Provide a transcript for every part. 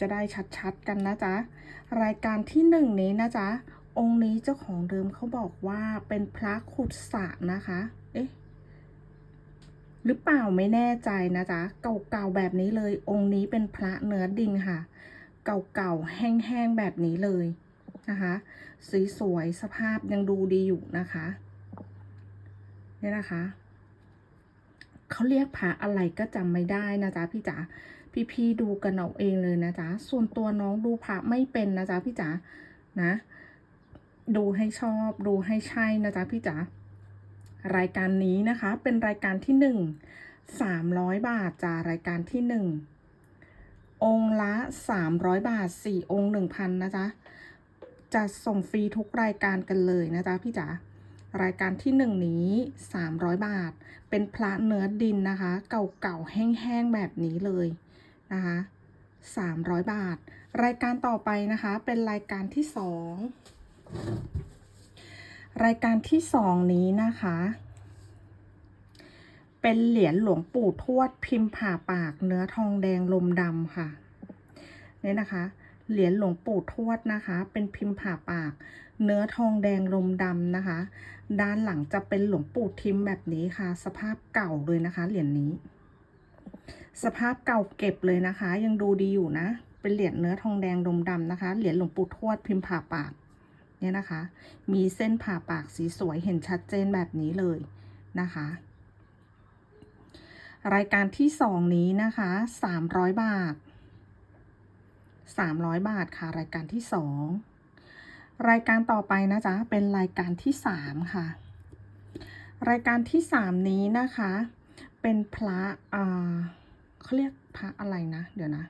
จะได้ชัดๆกันนะจ๊ะ รายการที่หนึ่งนี้นะจ๊ะ องค์นี้เจ้าของเดิมเขาบอกว่าเป็นพระขุดสระนะคะ เอ๊ะ หรือเปล่าไม่แน่ใจนะจ๊ะ เก่าๆแบบนี้เลย องค์นี้เป็นพระเนื้อดินค่ะ เก่าๆแห้งๆแบบนี้เลยนะคะสวยๆสภาพยังดูดีอยู่นะคะเนี่ยนะคะเขาเรียกพระอะไรก็จำไม่ได้นะจ๊ะพี่จ๋า พี่ๆดูกันเอาเองเลยนะจ๊ะ ส่วนตัวน้องดูพระไม่เป็นนะจ๊ะพี่จ๋านะ ดูให้ชอบดูให้ใช่นะจ๊ะพี่จ๋ารายการนี้นะคะ เป็นรายการที่หนึ่งสามร้อยบาทจ้ารายการที่หนึ่งองค์ละสามร้อยบาทสี่องค์หนึ่งพันนะจ๊ะจะส่งฟรีทุกรายการกันเลยนะจ๊ะพี่จ๋ารายการที่หนึ่งนี้สามร้อยบาท เป็นพระเนื้อดินนะคะ เก่าๆแห้งๆแบบนี้เลย นะคะสามร้อยบาท รายการต่อไปนะคะ เป็นรายการที่สองรายการที่สองนี้นะคะ เป็นเหรียญหลวงปู่ทวดพิมพ์ผ่าปากเนื้อทองแดงลมดำค่ะเนี่ยนะคะ เหรียญหลวงปู่ทวดนะคะ เป็นพิมพ์ผ่าปาก เนื้อทองแดงลมดำนะคะ ด้านหลังจะเป็นหลวงปู่ทิมแบบนี้ค่ะ สภาพเก่าเลยนะคะ เหรียญนี้ สภาพเก่าเก็บเลยนะคะ ยังดูดีอยู่นะ เป็นเหรียญเนื้อทองแดงลมดำนะคะ เหรียญหลวงปู่ทวดพิมพ์ผ่าปากเนี่ยนะคะ มีเส้นผ่าปากสีสวยเห็นชัดเจนแบบนี้เลยนะคะ รายการที่สองนี้นะคะสามร้อยบาทสามร้อยบาทค่ะ รายการที่สองรายการต่อไปนะจ๊ะ เป็นรายการที่สามค่ะ รายการที่สามนี้นะคะ เป็นพระอ่า เขาเรียกพระอะไรนะ เดี๋ยวนะ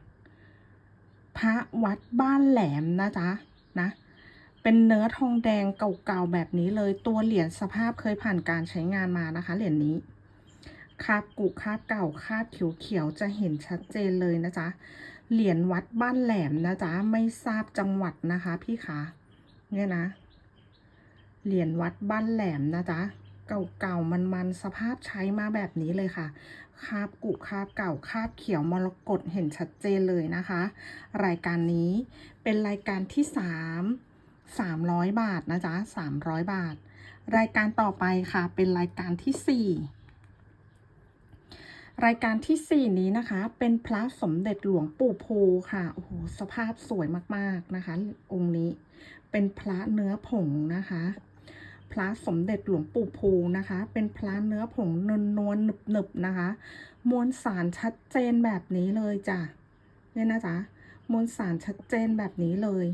พระวัดบ้านแหลมนะจ๊ะนะ เป็นเนื้อทองแดงเก่าๆแบบนี้เลยตัวเหรียญสภาพเคยผ่านการใช้งานมานะคะ เหรียญนี้คาบกุคาบเก่าคาบเขียวๆจะเห็นชัดเจนเลยนะจ๊ะเหรียญวัดบ้านแหลมนะจ๊ะไม่ทราบจังหวัดนะคะ พี่คะเนี่ยนะ เหรียญวัดบ้านแหลมนะจ๊ะ เก่าๆ มันๆ สภาพใช้มาแบบนี้เลยค่ะ คาบกุคาบเก่าคาบเขียวมรกตเห็นชัดเจนเลยนะคะ รายการนี้เป็นรายการที่สามสามร้อยบาทนะจ๊ะสามร้อยบาท รายการต่อไปค่ะ เป็นรายการที่สี่รายการที่สี่นี้นะคะ เป็นพระสมเด็จหลวงปู่โพค่ะ โอ้โห สภาพสวยมากๆนะคะ องค์นี้ เป็นพระเนื้อผงนะคะ พระสมเด็จหลวงปู่โพนะคะ เป็นพระเนื้อผงนวลนวลหนึบหนึบๆนะคะ มวลสารชัดเจนแบบนี้เลยจ้ะเนี่ยนะจ๊ะมวลสารชัดเจนแบบนี้เลย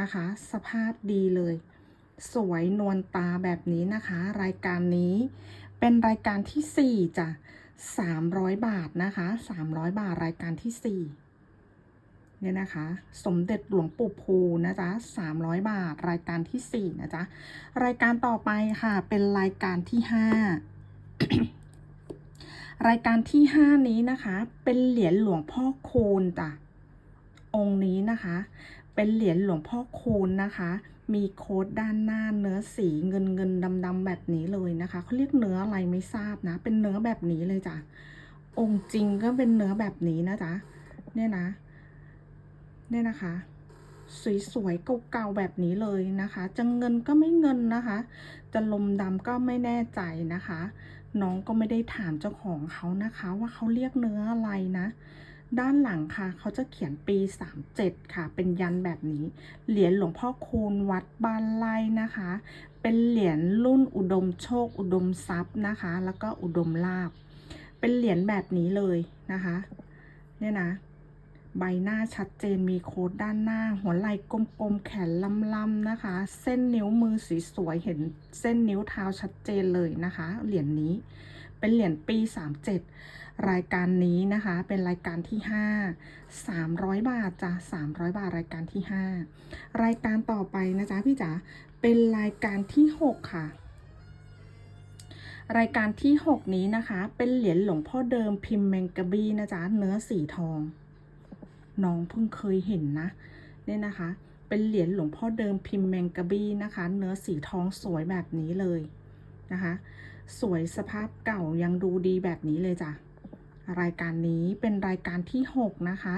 นะคะ สภาพดีเลย สวยนวลตาแบบนี้นะคะ รายการนี้เป็นรายการที่สี่จ้ะสามร้อยบาทนะคะสามร้อยบาทรายการที่สี่ เนี่ยนะคะ สมเด็จหลวงปู่ภูนะจ๊ะสามร้อยบาท รายการที่สี่นะจ๊ะ รายการต่อไปค่ะ เป็นรายการที่ห้ารายการที่ห้านี้นะคะ เป็นเหรียญหลวงพ่อโคนจ้ะ องค์นี้นะคะ เป็นเหรียญหลวงพ่อโคนนะคะ มีโค้ดด้านหน้าเนื้อสีเงินเงินดำดำแบบนี้เลยนะคะ เขาเรียกเนื้ออะไรไม่ทราบนะ เป็นเนื้อแบบนี้เลยจ้ะ องค์จริงก็เป็นเนื้อแบบนี้นะจ๊ะ เนี่ยนะ เนี่ยนะคะ สวยๆเก่าๆแบบนี้เลยนะคะ จะเงินก็ไม่เงินนะคะ จะลมดำก็ไม่แน่ใจนะคะ น้องก็ไม่ได้ถามเจ้าของเขานะคะ ว่าเขาเรียกเนื้ออะไรนะด้านหลังค่ะ เขาจะเขียนปี 37 ค่ะ เป็นยันแบบนี้ เหรียญหลวงพ่อคูณวัดบ้านไร่นะคะ เป็นเหรียญรุ่นอุดมโชค อุดมทรัพย์นะคะ แล้วก็อุดมลาบ เป็นเหรียญแบบนี้เลยนะคะ เนี่ยนะ ใบหน้าชัดเจนมีโค้ดด้านหน้า หัวไหล่กลมๆ แขนลำๆนะคะ เส้นนิ้วมือสีสวยเห็นเส้นนิ้วเท้าชัดเจนเลยนะคะ เหรียญนี้เป็นเหรียญปี 37 รายการนี้นะคะ เป็นรายการที่ 5 300 บาทจ้ะ300 บาทรายการที่ 5 รายการต่อไปนะจ๊ะพี่จ๋าเป็นรายการที่ 6 ค่ะรายการที่ 6 นี้นะคะ เป็นเหรียญหลวงพ่อเดิมพิมพ์แมงกะบี้นะจ๊ะ เนื้อสีทอง น้องเพิ่งเคยเห็นนะ เนี่ยนะคะ เป็นเหรียญหลวงพ่อเดิมพิมพ์แมงกะบี้นะคะ เนื้อสีทองสวยแบบนี้เลยนะคะ สวยสภาพเก่ายังดูดีแบบนี้เลยจ้ะรายการนี้เป็นรายการที่ 6 นะคะ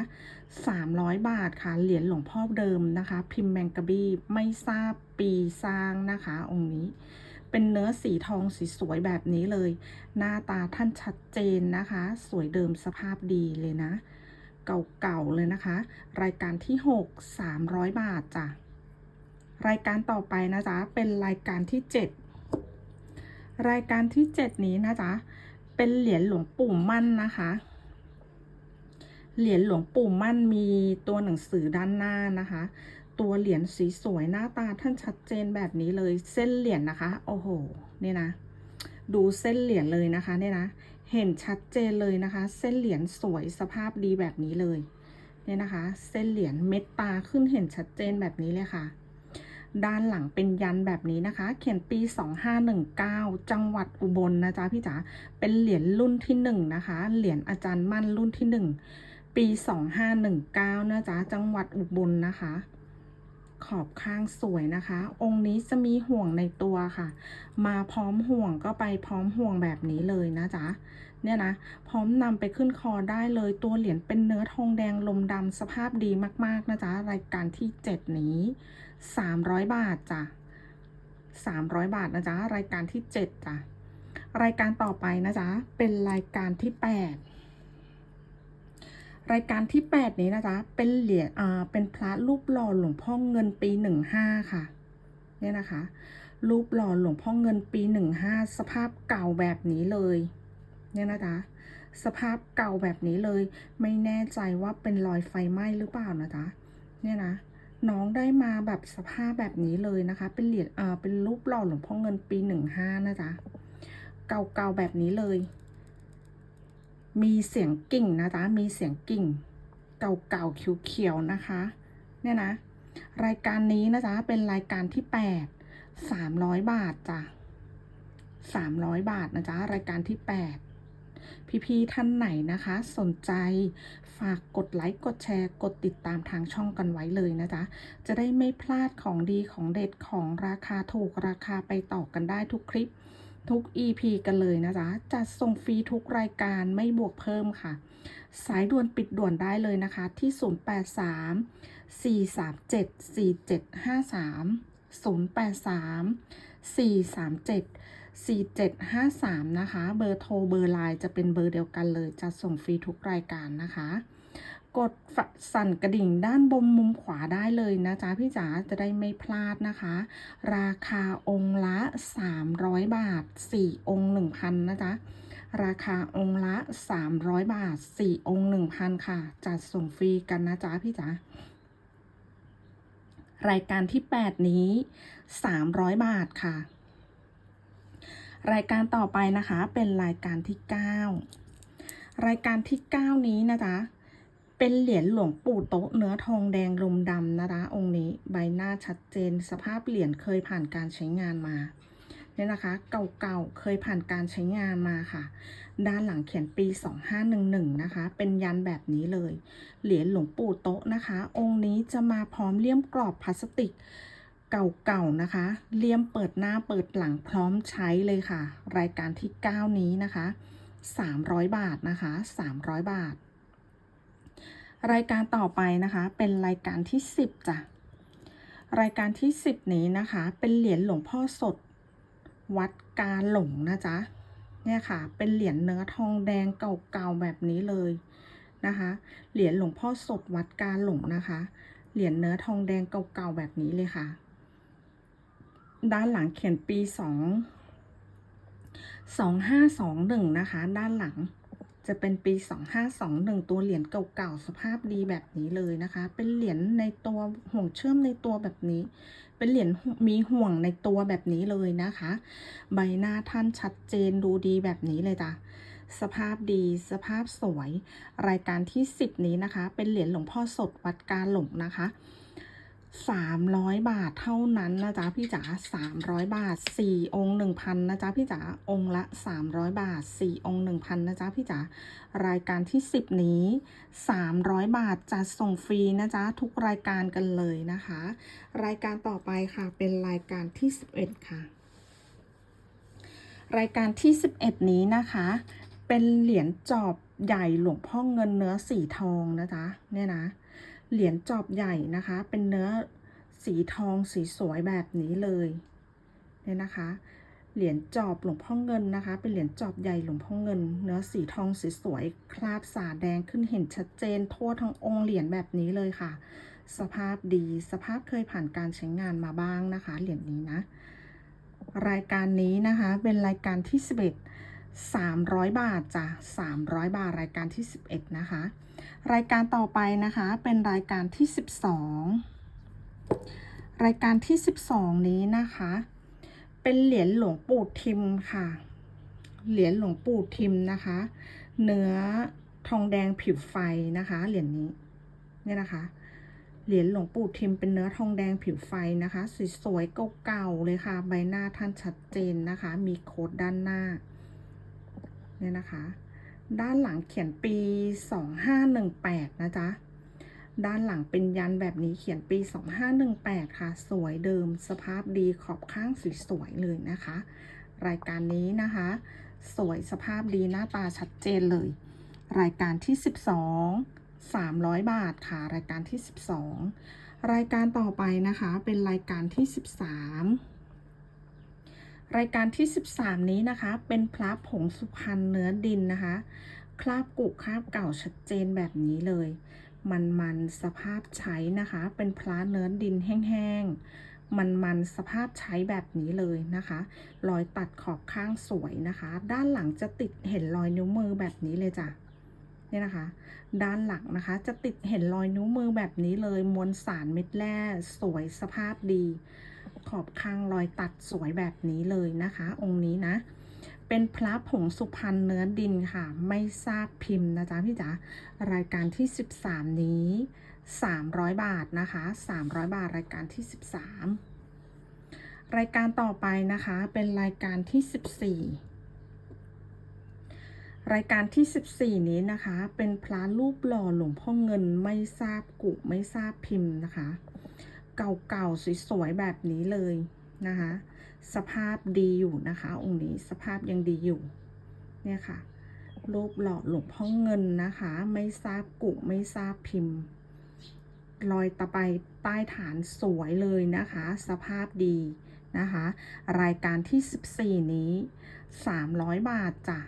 300 บาทค่ะ เหรียญหลวงพ่อเดิมนะคะ พิมพ์แมงกะบี้ไม่ทราบปีสร้างนะคะ องค์นี้ เป็นเนื้อสีทองสีสวยแบบนี้เลย หน้าตาท่านชัดเจนนะคะ สวยเดิมสภาพดีเลยนะ เก่าๆเลยนะคะ รายการที่ 6 300 บาทจ้ะรายการต่อไปนะจ๊ะเป็นรายการที่ 7 รายการที่ 7 นี้นะจ๊ะเป็นเหรียญหลวงปู่มั่นนะคะ เหรียญหลวงปู่มั่นมีตัวหนังสือด้านหน้านะคะ ตัวเหรียญสีสวยหน้าตาท่านชัดเจนแบบนี้เลยเส้นเหรียญนะคะโอ้โหเนี่ยนะ ดูเส้นเหรียญเลยนะคะเนี่ยนะ เห็นชัดเจนเลยนะคะ เส้นเหรียญสวยสภาพดีแบบนี้เลยเนี่ยนะคะ เส้นเหรียญเม็ดตาขึ้นเห็นชัดเจนแบบนี้เลยค่ะ ด้านหลังเป็นยันแบบนี้นะคะ เขียนปี 2519 จังหวัดอุบลนะจ๊ะพี่จ๋าเป็นเหรียญรุ่นที่หนึ่งนะคะ เหรียญอาจารย์มั่นรุ่นที่หนึ่งปี 2519นะจ๊ะจังหวัดอุบลนะคะ ขอบข้างสวยนะคะ องค์นี้จะมีห่วงในตัวค่ะ มาพร้อมห่วงก็ไปพร้อมห่วงแบบนี้เลยนะจ๊ะเนี่ยนะ พร้อมนำไปขึ้นคอได้เลยตัวเหรียญเป็นเนื้อทองแดงลมดำสภาพดีมาก ๆ นะจ๊ะ รายการที่ 7 นี้ 300 บาทจ้ะ 300 บาทนะจ๊ะ รายการที่ 7 จ้ะ รายการต่อไปนะจ๊ะ เป็นรายการที่ 8 รายการที่ 8 นี้นะจ๊ะ เป็นเหรียญอ่าเป็นพระรูปหล่อหลวงพ่อเงินปี 15 ค่ะ เนี่ยนะคะ รูปหล่อหลวงพ่อเงินปี 15 สภาพเก่าแบบนี้เลย เนี่ยนะจ๊ะ สภาพเก่าแบบนี้เลย ไม่แน่ใจว่าเป็นรอยไฟไหม้หรือเปล่านะจ๊ะ เนี่ยนะ น้องได้มาแบบสภาพแบบนี้เลยนะคะ เป็นเหรียญอ่าเป็นรูปหล่อหลวงพ่อเงินปี 15 นะจ๊ะ เก่าๆแบบนี้เลย มีเสียงกิ่งนะจ๊ะ มีเสียงกิ่ง เก่าๆเขียวๆนะคะ เนี่ยนะ รายการนี้นะจ๊ะ เป็นรายการที่8 300บาทจ้ะ300บาทนะจ๊ะ รายการที่8พี่ๆท่านไหนนะคะ สนใจฝากกดไลค์กดแชร์ กดติดตามทางช่องกันไว้เลยนะจ๊ะ จะได้ไม่พลาดของดีของเด็ดของราคาถูกราคาไปต่อกันได้ทุกคลิป ทุก EP กันเลยนะจ๊ะจัดส่งฟรีทุกรายการไม่บวกเพิ่มค่ะ สายด่วนปิดด่วนได้เลยนะคะ ที่ 083 437 4753 083 437 4753 นะคะ เบอร์โทรเบอร์ไลน์จะเป็นเบอร์เดียวกันเลย จะส่งฟรีทุกรายการนะคะ กดสั่นกระดิ่งด้านบนมุมขวาได้เลยนะจ๊ะพี่จ๋าจะได้ไม่พลาดนะคะ ราคาองค์ละ 300 บาท 4 องค์ 1,000 นะจ๊ะราคาองค์ละ 300 บาท 4 องค์ 1,000 ค่ะ จัดส่งฟรีกันนะจ๊ะพี่จ๋ารายการที่ 8 นี้ 300 บาทค่ะ รายการต่อไปนะคะเป็นรายการที่ 9 รายการที่ 9 นี้นะจ๊ะ เป็นเหรียญหลวงปู่โต๊ะเนื้อทองแดงลมดำนะคะองค์นี้ใบหน้าชัดเจน สภาพเหรียญเคยผ่านการใช้งานมาเนี่ยนะคะ เก่าๆเคยผ่านการใช้งานมาค่ะ ด้านหลังเขียนปี 2511 นะคะ เป็นยันแบบนี้เลย เหรียญหลวงปู่โต๊ะนะคะ องค์นี้จะมาพร้อมเลี่ยมกรอบพลาสติกเก่าๆนะคะ เลี่ยมเปิดหน้าเปิดหลังพร้อมใช้เลยค่ะ รายการที่ 9 นี้นะคะ 300 บาทนะคะ 300 บาท รายการต่อไปนะคะ เป็นรายการที่ 10จ้ะรายการที่ 10 นี้นะคะ เป็นเหรียญหลวงพ่อสด วัดกาหลงนะจ๊ะเนี่ยค่ะ เป็นเหรียญเนื้อทองแดงเก่าๆแบบนี้เลยนะคะ เหรียญหลวงพ่อสดวัดกาหลงนะคะ เหรียญเนื้อทองแดงเก่าๆแบบนี้เลยค่ะ ด้านหลังเขียนปีสองสองห้าสองหนึ่งนะคะ ด้านหลัง จะเป็นปีสองห้าสองหนึ่งตัวเหรียญเก่าๆ สภาพดีแบบนี้เลยนะคะ เป็นเหรียญในตัวห่วงเชื่อมในตัวแบบนี้ เป็นเหรียญมีห่วงในตัวแบบนี้เลยนะคะ ใบหน้าท่านชัดเจนดูดีแบบนี้เลยจ้ะ สภาพดี สภาพสวย รายการที่ 10 นี้นะคะ เป็นเหรียญหลวงพ่อสดวัดกาหลงนะคะ 300 บาทเท่านั้นนะจ๊ะพี่จ๋า300 บาท 4 องค์ 1,000นะจ๊ะพี่จ๋าองค์ละ 300 บาท 4 องค์ 1,000นะจ๊ะพี่จ๋ารายการที่ 10 นี้ 300 บาทจัดส่งฟรีนะจ๊ะทุกรายการกันเลยนะคะ รายการต่อไปค่ะเป็นรายการที่ 11 ค่ะ รายการที่ 11 นี้นะคะ เป็นเหรียญจอบใหญ่หลวงพ่อเงินเนื้อสีทองนะจ๊ะเนี่ยนะ เหรียญจอบใหญ่นะคะ เป็นเนื้อสีทองสีสวยแบบนี้เลยเนี่ยนะคะ เหรียญจอบหลวงพ่อเงินนะคะ เป็นเหรียญจอบใหญ่หลวงพ่อเงิน เนื้อสีทองสีสวยคราบสาแดงขึ้นเห็นชัดเจนทั่วทั้งองค์เหรียญแบบนี้เลยค่ะ สภาพดีสภาพเคยผ่านการใช้งานมาบ้างนะคะ เหรียญนี้นะ รายการนี้นะคะเป็นรายการที่ 11 300 บาทจ้ะ300 บาทรายการที่ 11 นะคะ รายการต่อไปนะคะเป็นรายการที่ 12 รายการที่ 12 นี้นะคะ เป็นเหรียญหลวงปู่ทิมค่ะ เหรียญหลวงปู่ทิมนะคะ เนื้อทองแดงผิวไฟนะคะ เหรียญนี้เนี่ยนะคะ เหรียญหลวงปู่ทิมเป็นเนื้อทองแดงผิวไฟนะคะสวยๆเก่าๆเลยค่ะ ใบหน้าท่านชัดเจนนะคะ มีโค้ดด้านหน้าเนี่ยนะคะ ด้านหลังเขียนปี 2518 นะจ๊ะ ด้านหลังเป็นยันแบบนี้เขียนปี 2518 ค่ะ สวยเดิมสภาพดีขอบข้างสวยๆเลยนะคะ รายการนี้นะคะ สวยสภาพดีหน้าตาชัดเจนเลย รายการที่ 12 300 บาทค่ะ รายการที่ 12 รายการต่อไปนะคะ เป็นรายการที่ 13 รายการที่ 13 นี้นะคะ เป็นพระผงสุพรรณเนื้อดินนะคะ คราบกุคราบเก่าชัดเจนแบบนี้เลย มันมันสภาพใช้นะคะ เป็นพระเนื้อดินแห้งๆ มันมันสภาพใช้แบบนี้เลยนะคะ รอยตัดขอบข้างสวยนะคะ ด้านหลังจะติดเห็นรอยนิ้วมือแบบนี้เลยจ้ะนี่นะคะ ด้านหลังนะคะจะติดเห็นรอยนิ้วมือแบบนี้เลย มวลสารเม็ดแร่สวยสภาพดี ขอบข้างรอยตัดสวยแบบนี้เลยนะคะ องค์นี้นะ เป็นพระผงสุพรรณเนื้อดินค่ะ ไม่ทราบพิมพ์นะจ๊ะพี่จ๋ารายการที่ 13 นี้ 300 บาทนะคะ 300 บาทรายการที่ 13 รายการต่อไปนะคะเป็นรายการที่ 14รายการที่ 14 นี้นะคะ เป็นพระรูปหล่อหลวงพ่อเงินไม่ทราบกุไม่ทราบพิมพ์นะคะ เก่าๆสวยๆแบบนี้เลยนะคะ สภาพดีอยู่นะคะ องค์นี้สภาพยังดีอยู่ เนี่ยค่ะ รูปหล่อหลวงพ่อเงินนะคะ ไม่ทราบกุไม่ทราบพิมพ์รอยตะไบใต้ฐานสวยเลยนะคะ สภาพดีนะคะ รายการที่ 14 นี้ 300 บาทจ้ะ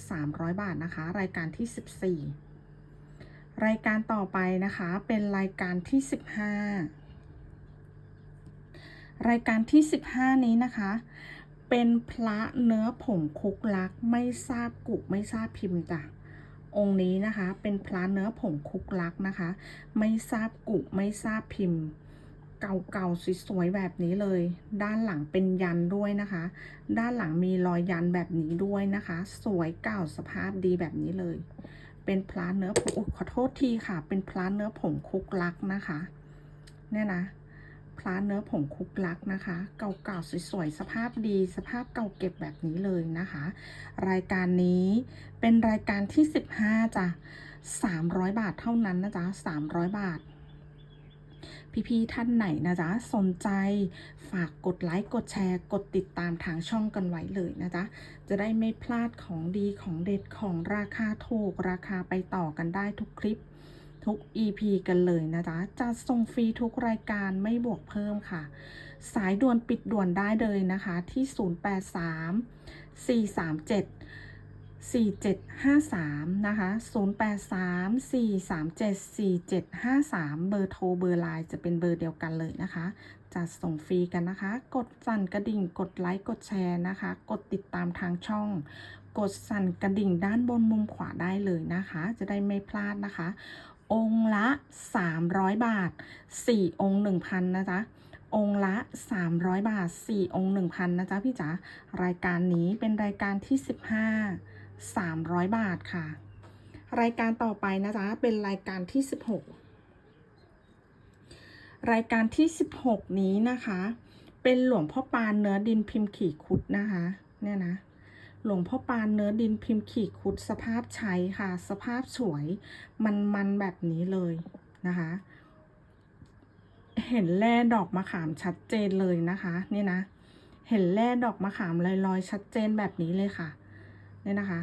300 บาทนะคะ รายการที่ 14 รายการต่อไปนะคะเป็นรายการที่ 15 รายการที่ 15 นี้นะคะ เป็นพระเนื้อผงคุกลักไม่ทราบกุไม่ทราบพิมพ์จ้ะองค์นี้นะคะ เป็นพระเนื้อผงคุกลักนะคะ ไม่ทราบกุไม่ทราบพิมพ์ เก่าๆสวยๆแบบนี้เลย ด้านหลังเป็นยันด้วยนะคะ ด้านหลังมีรอยยันแบบนี้ด้วยนะคะ สวยเก่าสภาพดีแบบนี้เลย เป็นพระเนื้อผงขอโทษทีค่ะ เป็นพระเนื้อผงคุกลักนะคะ เนี่ยนะ เนื้อผงคุกลักนะคะ เก่าๆสวยๆสภาพดี สภาพเก่าเก็บแบบนี้เลยนะคะ รายการนี้เป็นรายการที่ 15จ้ะ300 บาทเท่านั้นนะจ๊ะ300 บาท พี่ๆท่านไหนนะจ๊ะสนใจฝากกดไลค์กดแชร์กดติดตามทางช่องกันไว้เลยนะจ๊ะจะได้ไม่พลาดของดีของเด็ดของราคาถูกราคาไปต่อกันได้ทุกคลิป ทุก EP กันเลยนะจ๊ะจะส่งฟรีทุกรายการไม่บวกเพิ่มค่ะ สายด่วนปิดด่วนได้เลยนะคะที่ 083 437 4753 นะคะ 083 437 4753 เบอร์โทร เบอร์ไลน์จะเป็นเบอร์เดียวกันเลยนะคะจะส่งฟรีกันนะคะ กดสั่นกระดิ่ง กดไลค์ กดแชร์นะคะ กดติดตามทางช่อง กดสั่นกระดิ่งด้านบนมุมขวาได้เลยนะคะ จะได้ไม่พลาดนะคะ องค์ละ 300 บาท 4 องค์ 1,000 นะจ๊ะ องค์ละ 300 บาท 4 องค์ 1,000 นะจ๊ะพี่จ๋ารายการนี้เป็นรายการที่ 15 300 บาทค่ะ รายการต่อไปนะจ๊ะเป็นรายการที่ 16 รายการที่ 16 นี้นะคะ เป็นหลวงพ่อปานเนื้อดินพิมพ์ขี่คุดนะคะ เนี่ยนะ หลวงพ่อปานเนื้อดินพิมพ์ขี่คุดสภาพใช้ค่ะ สภาพสวยมันมันแบบนี้เลยนะคะ เห็นแร่ดอกมะขามชัดเจนเลยนะคะนี่นะ เห็นแร่ดอกมะขามลอยๆ ชัดเจนแบบนี้เลยค่ะเนี่ยนะคะ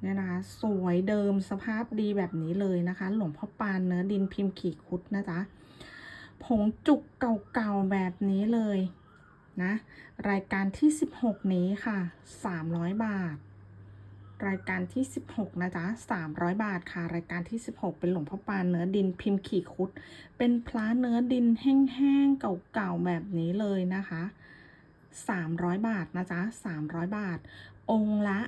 เนี่ยนะคะ สวยเดิมสภาพดีแบบนี้เลยนะคะ หลวงพ่อปานเนื้อดินพิมพ์ขีดคุดนะจ๊ะผงจุกเก่าๆแบบนี้เลย นะ รายการที่ 16 นี้ค่ะ 300 บาท รายการที่ 16 นะจ๊ะ 300 บาทค่ะ รายการที่ 16 เป็นหลวงพ่อปานเนื้อดินพิมพ์ขีดคุด เป็นพระเนื้อดินแห้งๆเก่าๆแบบนี้เลยนะคะ 300 บาทนะจ๊ะ 300 บาท องค์ละ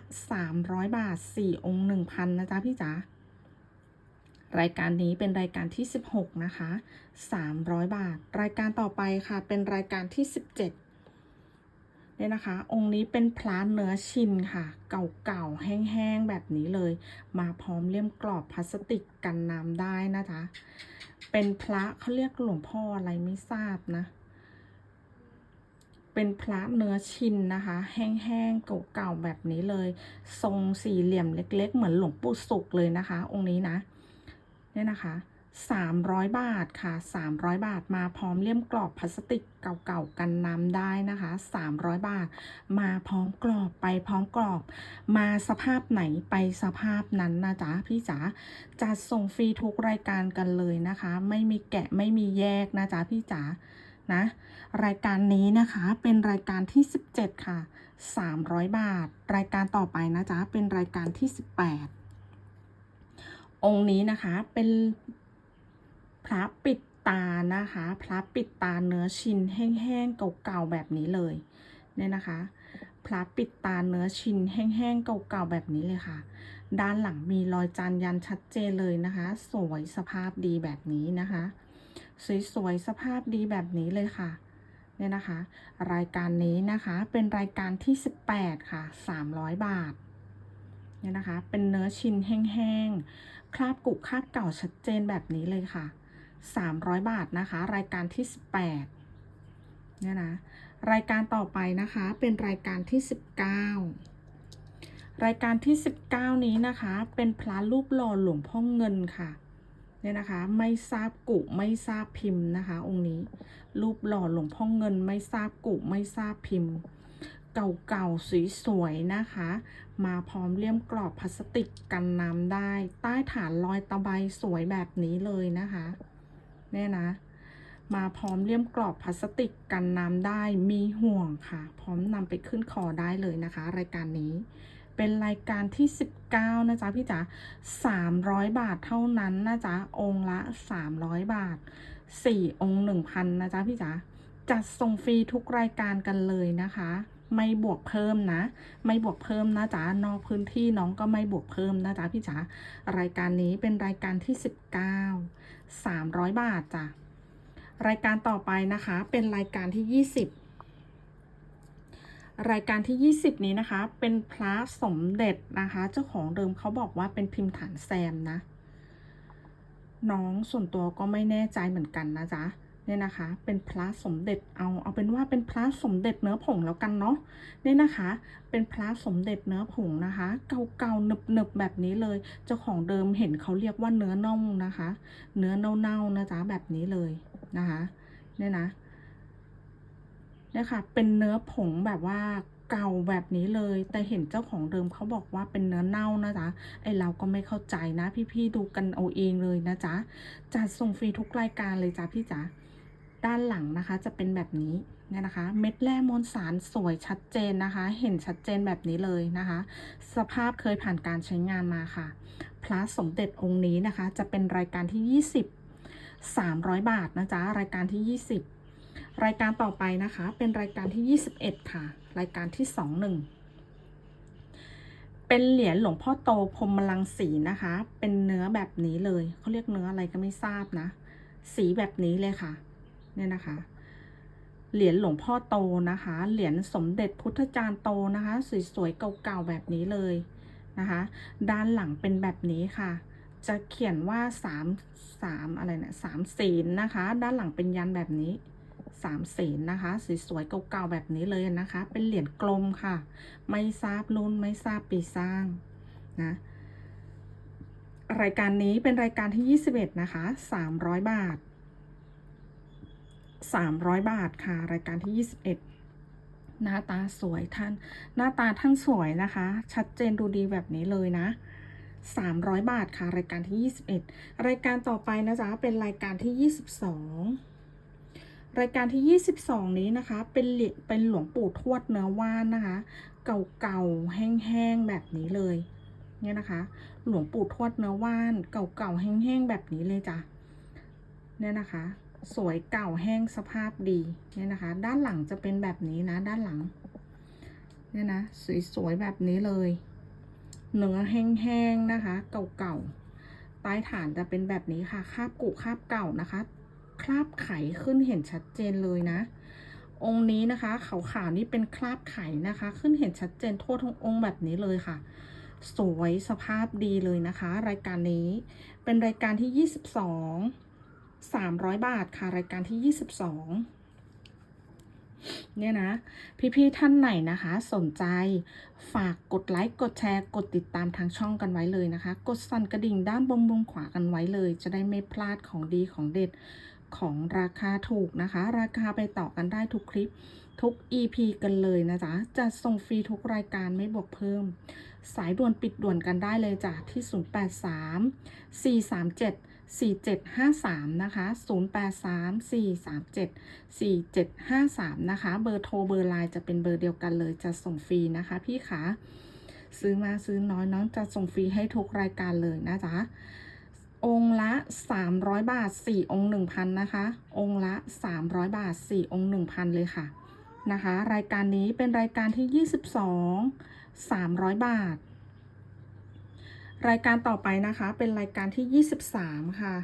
300 บาท 4 องค์ 1,000 นะจ๊ะพี่จ๋ารายการนี้เป็นรายการที่ 16 นะคะ 300 บาท รายการต่อไปค่ะ เป็นรายการที่ 17 เนี่ยนะคะ องค์นี้เป็นพระเนื้อชินค่ะ เก่าๆ แห้งๆ แบบนี้เลย มาพร้อมเลี่ยมกรอบพลาสติกกันน้ำได้นะจ๊ะเป็นพระเขาเรียกหลวงพ่ออะไรไม่ทราบนะ เป็นพระเนื้อชินนะคะ แห้งๆ เก่าๆ แบบนี้เลย ทรงสี่เหลี่ยมเล็ก ๆ เหมือนหลวงปู่สุกเลยนะคะ องค์นี้นะ เนี่ยนะคะ 300 บาทค่ะ 300 บาทมาพร้อมเลี่ยมกรอบพลาสติกเก่าๆกันน้ำได้นะคะ 300 บาท มาพร้อมกรอบไปพร้อมกรอบ มาสภาพไหนไปสภาพนั้นนะจ๊ะพี่จ๋าจัดส่งฟรีทุกรายการกันเลยนะคะ ไม่มีแกะไม่มีแยกนะจ๊ะพี่จ๋านะรายการนี้นะคะเป็นรายการที่ 17 ค่ะ 300 บาท รายการต่อไปนะจ๊ะเป็นรายการที่ 18 องค์นี้นะคะเป็น พระปิดตานะคะ พระปิดตาเนื้อชิ้นแห้งๆเก่าๆแบบนี้เลยเนี่ยนะคะ พระปิดตาเนื้อชิ้นแห้งๆเก่าๆแบบนี้เลยค่ะ ด้านหลังมีรอยจานยันชัดเจนเลยนะคะ สวยสภาพดีแบบนี้นะคะ สวยๆสภาพดีแบบนี้เลยค่ะเนี่ยนะคะ รายการนี้นะคะเป็นรายการที่ 18 ค่ะ 300 บาทเนี่ยนะคะ เป็นเนื้อชิ้นแห้งๆคราบกุคราบเก่าชัดเจนแบบนี้เลยค่ะ 300 บาทนะคะ รายการที่ 18เนี่ยนะรายการต่อไปนะคะเป็นรายการที่ 19 รายการที่ 19 นี้นะคะ เป็นพระรูปหล่อหลวงพ่อเงินค่ะเนี่ยนะคะไม่ทราบกุไม่ทราบพิมพ์นะคะ องค์นี้ รูปหล่อหลวงพ่อเงินไม่ทราบกุไม่ทราบพิมพ์ เก่าๆสวยๆนะคะ มาพร้อมเลี่ยมกรอบพลาสติกกันน้ำได้ ใต้ฐานรอยตะไบสวยแบบนี้เลยนะคะ เนี่ยนะ มาพร้อมเลี่ยมกรอบพลาสติกกันน้ำได้มีห่วงค่ะ พร้อมนำไปขึ้นคอได้เลยนะคะ รายการนี้ เป็นรายการที่ 19 นะจ๊ะพี่จ๋า300 บาทเท่านั้นนะจ๊ะองค์ละ 300 บาท 4 องค์ 1,000 นะจ๊ะพี่จ๋าจัดส่งฟรีทุกรายการกันเลยนะคะไม่บวกเพิ่มนะ ไม่บวกเพิ่มนะจ๊ะนอกพื้นที่น้องก็ไม่บวกเพิ่มนะจ๊ะพี่จ๋ารายการนี้เป็นรายการที่ 19 300 บาทจ้ะรายการต่อไปนะคะเป็นรายการที่ 20 รายการที่ 20 นี้นะคะ เป็นพระสมเด็จนะคะ เจ้าของเดิมเขาบอกว่าเป็นพิมพ์ฐานแซมนะ น้องส่วนตัวก็ไม่แน่ใจเหมือนกันนะจ๊ะ เนี่ยนะคะ เป็นพระสมเด็จเอาเอาเป็นว่าเป็นพระสมเด็จเนื้อผงแล้วกันเนาะเนี่ยนะคะ เป็นพระสมเด็จเนื้อผงนะคะ เก่าๆหนึบๆแบบนี้เลย เจ้าของเดิมเห็นเขาเรียกว่าเนื้อน่องนะคะ เนื้อเน่าๆนะจ๊ะแบบนี้เลยนะคะเนี่ยนะเนี่ยค่ะเป็นเนื้อผงแบบว่าเก่าแบบนี้เลย แต่เห็นเจ้าของเดิมเขาบอกว่าเป็นเนื้อเน่านะจ๊ะ ไอเราก็ไม่เข้าใจนะ พี่ๆดูกันเอาเองเลยนะจ๊ะจัดส่งฟรีทุกรายการเลยจ้ะพี่จ๋า ด้านหลังนะคะ จะเป็นแบบนี้เนี่ยนะคะ เม็ดแร่มวลสารสวยชัดเจนนะคะ เห็นชัดเจนแบบนี้เลยนะคะ สภาพเคยผ่านการใช้งานมาค่ะ พระสมเด็จองค์นี้นะคะ จะเป็นรายการที่ 20 300 บาทนะจ๊ะ รายการที่ 20 รายการต่อไปนะคะ เป็นรายการที่ 21 ค่ะ รายการที่ 21เป็นเหรียญหลวงพ่อโตพรมลังสีนะคะ เป็นเนื้อแบบนี้เลย เขาเรียกเนื้ออะไรก็ไม่ทราบนะ สีแบบนี้เลยค่ะ เนี่ยนะคะ เหรียญหลวงพ่อโตนะคะ เหรียญสมเด็จพุทธจารย์โตนะคะ สวยๆเก่าๆแบบนี้เลยนะคะ ด้านหลังเป็นแบบนี้ค่ะ จะเขียนว่าสามสามอะไรเนี่ยสามศีลนะคะ ด้านหลังเป็นยันแบบนี้สามศีลนะคะสวยๆเก่าๆแบบนี้เลยนะคะ เป็นเหรียญกลมค่ะ ไม่ทราบรุ่นไม่ทราบปีสร้างนะรายการนี้เป็นรายการที่ 21 นะคะ 300 บาท 300 บาทค่ะ รายการที่ 21 หน้าตาสวยท่าน หน้าตาท่านสวยนะคะ ชัดเจนดูดีแบบนี้เลยนะ 300 บาทค่ะ รายการที่ 21 รายการต่อไปนะจ๊ะ เป็นรายการที่ 22 รายการที่ 22 นี้นะคะ เป็นเหรียญเป็นหลวงปู่ทวดเนื้อว่านนะคะ เก่าๆ แห้งๆ แบบนี้เลย เนี่ยนะคะ หลวงปู่ทวดเนื้อว่าน เก่าๆ แห้งๆ แบบนี้เลยจ้ะ เนี่ยนะคะ สวยเก่าแห้งสภาพดีเนี่ยนะคะ ด้านหลังจะเป็นแบบนี้นะ ด้านหลัง เนี่ยนะสวยๆแบบนี้เลยเนื้อแห้งๆนะคะ เก่าๆใต้ฐานจะเป็นแบบนี้ค่ะคราบกุคราบเก่านะคะ คราบไขขึ้นเห็นชัดเจนเลยนะ องค์นี้นะคะขาวๆนี่เป็นคราบไขนะคะ ขึ้นเห็นชัดเจนทั่วทั้งองค์แบบนี้เลยค่ะสวยสภาพดีเลยนะคะ รายการนี้เป็นรายการที่ 22 300 บาทค่ะ รายการที่ 22 เนี่ยนะ พี่ๆท่านไหนนะคะ สนใจฝากกดไลค์ กดแชร์ กดติดตามทางช่องกันไว้เลยนะคะ กดสั่นกระดิ่งด้านบนมุมขวากันไว้เลย จะได้ไม่พลาดของดีของเด็ดของราคาถูกนะคะ ราคาไปต่อกันได้ทุกคลิปทุก EP กันเลยนะจ๊ะจะส่งฟรีทุกรายการไม่บวกเพิ่ม สายด่วนปิดด่วนกันได้เลยจ้ะที่ 083 437 4753 นะคะ 083 437 4753 นะคะ เบอร์โทรเบอร์ไลน์จะเป็นเบอร์เดียวกันเลยจะส่งฟรีนะคะพี่คะซื้อมาซื้อน้อยน้องจะส่งฟรีให้ทุกรายการเลยนะจ๊ะองค์ละ 300 บาท 4 องค์ 1,000 นะคะ องค์ละ 300 บาท 4 องค์ 1,000 เลยค่ะนะคะ รายการนี้เป็นรายการที่ 22 300 บาท รายการต่อไปนะคะเป็นรายการที่ 23 ค่ะ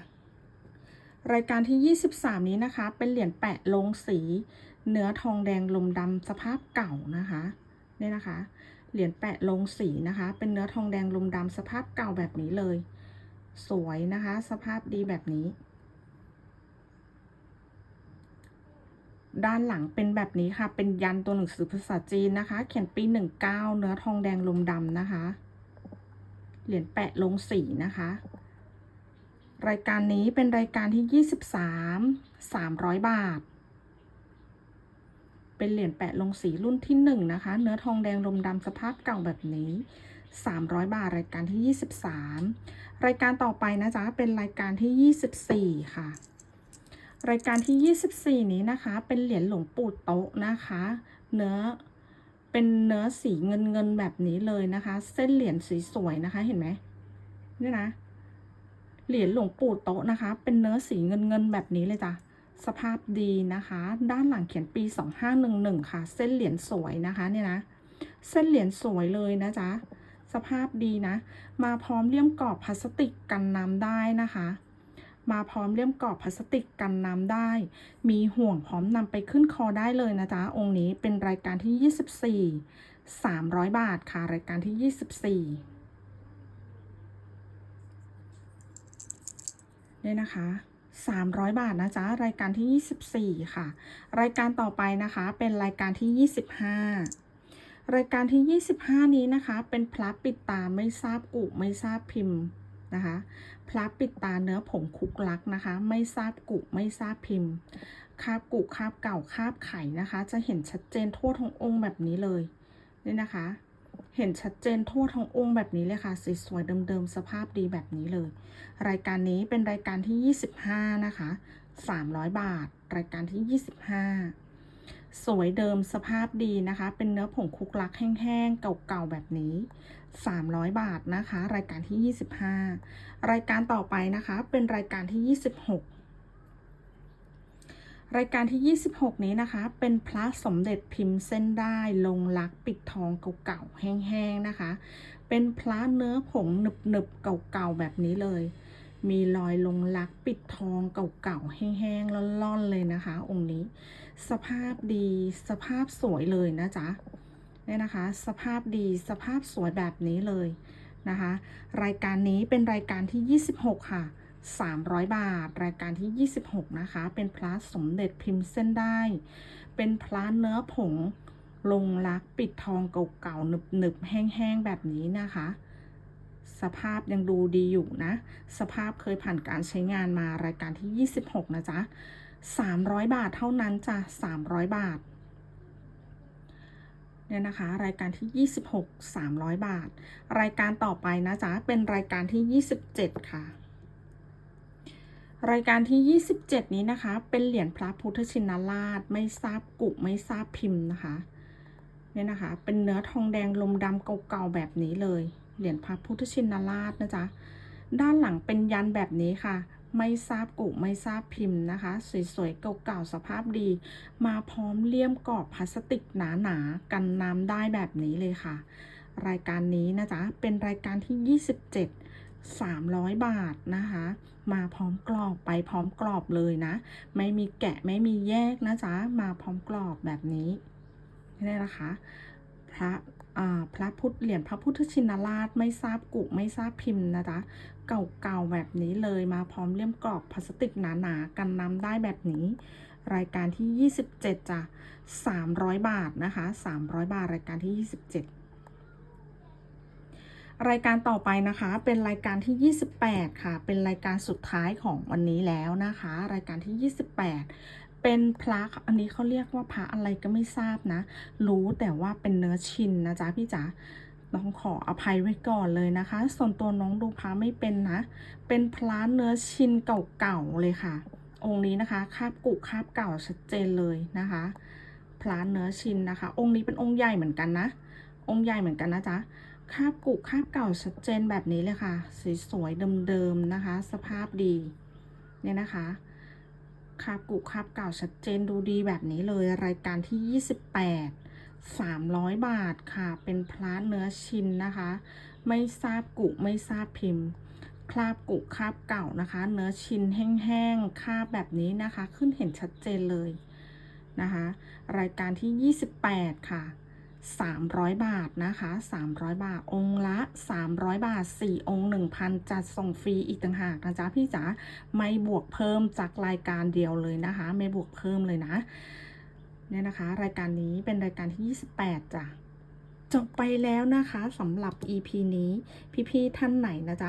รายการที่ 23 นี้นะคะ เป็นเหรียญแปะลงสี เนื้อทองแดงลมดำสภาพเก่านะคะเนี่ยนะคะ เหรียญแปะลงสีนะคะ เป็นเนื้อทองแดงลมดำสภาพเก่าแบบนี้เลย สวยนะคะ สภาพดีแบบนี้ ด้านหลังเป็นแบบนี้ค่ะ เป็นยันตัวหนังสือภาษาจีนนะคะ เขียนปี 19 เนื้อทองแดงลมดำนะคะ เหรียญแปะลงสีนะคะ รายการนี้เป็นรายการที่ 23 300 บาท เป็นเหรียญแปะลงสีรุ่นที่ 1 นะคะ เนื้อทองแดงลมดำสภาพเก่าแบบนี้ 300 บาท รายการที่ 23 รายการต่อไปนะจ๊ะ เป็นรายการที่ 24 ค่ะรายการที่ 24 นี้นะคะ เป็นเหรียญหลวงปู่โต๊ะนะคะ เนื้อ เป็นเนื้อสีเงินเงินแบบนี้เลยนะคะ เส้นเหรียญสีสวยนะคะ เห็นไหมเนี่ยนะ เหรียญหลวงปู่โต๊ะนะคะ เป็นเนื้อสีเงินเงินแบบนี้เลยจ้ะ สภาพดีนะคะ ด้านหลังเขียนปี 2511 ค่ะ เส้นเหรียญสวยนะคะเนี่ยนะ เส้นเหรียญสวยเลยนะจ๊ะ สภาพดีนะ มาพร้อมเลี่ยมกรอบพลาสติกกันน้ำได้นะคะ มาพร้อมเลี่ยมกรอบพลาสติกกันน้ำได้ มีห่วงพร้อมนำไปขึ้นคอได้เลยนะจ๊ะ องค์นี้เป็นรายการที่ 24 300 บาทค่ะ รายการที่ 24เนี่ยนะคะ300 บาทนะจ๊ะ รายการที่ 24 ค่ะ รายการต่อไปนะคะเป็นรายการที่ 25 รายการที่ 25 นี้นะคะ เป็นพระปิดตาไม่ทราบกุไม่ทราบพิมพ์ นะคะ พระปิดตาเนื้อผงคุกลักนะคะ ไม่ทราบกุไม่ทราบพิมพ์คาบกุคาบเก่าคาบไข่นะคะ จะเห็นชัดเจนทั่วทั้งองค์แบบนี้เลยนี่นะคะ เห็นชัดเจนทั่วทั้งองค์แบบนี้เลยค่ะสวยๆเดิมๆสภาพดีแบบนี้เลย รายการนี้เป็นรายการที่ 25 นะคะ 300 บาท รายการที่ 25 สวยเดิมสภาพดีนะคะ เป็นเนื้อผงคุกลักแห้งๆ เก่าๆ แบบนี้ 300 บาทนะคะ รายการที่ 25 รายการต่อไปนะคะ เป็นรายการที่ 26 รายการที่ 26 นี้นะคะ เป็นพระสมเด็จพิมพ์เส้นได้ลงลักปิดทองเก่าๆ แห้งๆ นะคะ เป็นพระเนื้อผงหนึบๆ เก่าๆ แบบนี้เลยมีรอยลงลักปิดทองเก่าๆ แห้งๆล่อนๆเลยนะคะ องค์นี้ สภาพดีสภาพสวยเลยนะจ๊ะเนี่ยนะคะ สภาพดีสภาพสวยแบบนี้เลยนะคะ รายการนี้เป็นรายการที่ 26 ค่ะ 300 บาท รายการที่ 26 นะคะ เป็นพระสมเด็จพิมพ์เส้นได้ เป็นพระเนื้อผงลงลักปิดทองเก่าๆหนึบๆแห้งๆแบบนี้นะคะ สภาพยังดูดีอยู่นะ สภาพเคยผ่านการใช้งานมารายการที่ 26 นะจ๊ะ 300 บาทเท่านั้นจ้ะ300 บาทเนี่ยนะคะ รายการที่ 26 300 บาท รายการต่อไปนะจ๊ะเป็นรายการที่ 27 ค่ะ รายการที่ 27 นี้นะคะ เป็นเหรียญพระพุทธชินราช ไม่ทราบกุไม่ทราบพิมพ์นะคะเนี่ยนะคะ เป็นเนื้อทองแดงลมดำเก่าๆแบบนี้เลย เหรียญพระพุทธชินราชนะจ๊ะด้านหลังเป็นยันแบบนี้ค่ะ ไม่ทราบกุไม่ทราบพิมพ์นะคะ สวยๆเก่าๆสภาพดี มาพร้อมเลี่ยมกรอบพลาสติกหนาๆกันน้ำได้แบบนี้เลยค่ะ รายการนี้นะจ๊ะเป็นรายการที่ 27 300 บาทนะคะ มาพร้อมกรอบไปพร้อมกรอบเลยนะ ไม่มีแกะไม่มีแยกนะจ๊ะ มาพร้อมกรอบแบบนี้นี่นะคะ พระพระพุทธเหรียญพระพุทธชินราชไม่ทราบกุไม่ทราบพิมพ์นะจ๊ะเก่าๆแบบนี้เลยมาพร้อมเลี่ยมกรอบพลาสติกหนาๆกันน้ำได้แบบนี้ รายการที่ 27จ้ะ300 บาทนะคะ 300 บาทรายการที่ 27 รายการต่อไปนะคะ เป็นรายการที่ 28 ค่ะ เป็นรายการสุดท้ายของวันนี้แล้วนะคะ รายการที่ 28เป็นพระอันนี้เขาเรียกว่าพระอะไรก็ไม่ทราบนะ รู้แต่ว่าเป็นเนื้อชินนะจ๊ะพี่จ๋า ต้องขออภัยไว้ก่อนเลยนะคะ ส่วนตัวน้องดูพระไม่เป็นนะ เป็นพระเนื้อชินเก่าๆเลยค่ะ องค์นี้นะคะ คาบกุคาบเก่าชัดเจนเลยนะคะพระเนื้อชินนะคะ องค์นี้เป็นองค์ใหญ่เหมือนกันนะ องค์ใหญ่เหมือนกันนะจ๊ะคาบกุคาบเก่าชัดเจนแบบนี้เลยค่ะ สวยๆเดิมๆนะคะ สภาพดีเนี่ยนะคะคาบกุคาบเก่าชัดเจนดูดีแบบนี้เลยรายการที่ 28 300 บาทค่ะ เป็นพระเนื้อชินนะคะ ไม่ทราบกุไม่ทราบพิมพ์ คราบกุคราบเก่านะคะ เนื้อชินแห้งๆ คราบแบบนี้นะคะ ขึ้นเห็นชัดเจนเลยนะคะ รายการที่ 28 ค่ะ 300 บาทนะคะ 300 บาท องค์ละ 300 บาท 4 องค์ 1,000 จัดส่งฟรีอีกต่างหากนะจ๊ะพี่จ๋าไม่บวกเพิ่มจากรายการเดียวเลยนะคะ ไม่บวกเพิ่มเลยนะ เนี่ยนะคะ รายการนี้เป็นรายการที่ 28จ้ะจบไปแล้วนะคะสำหรับ EP นี้ พี่ๆท่านไหนนะจ๊ะ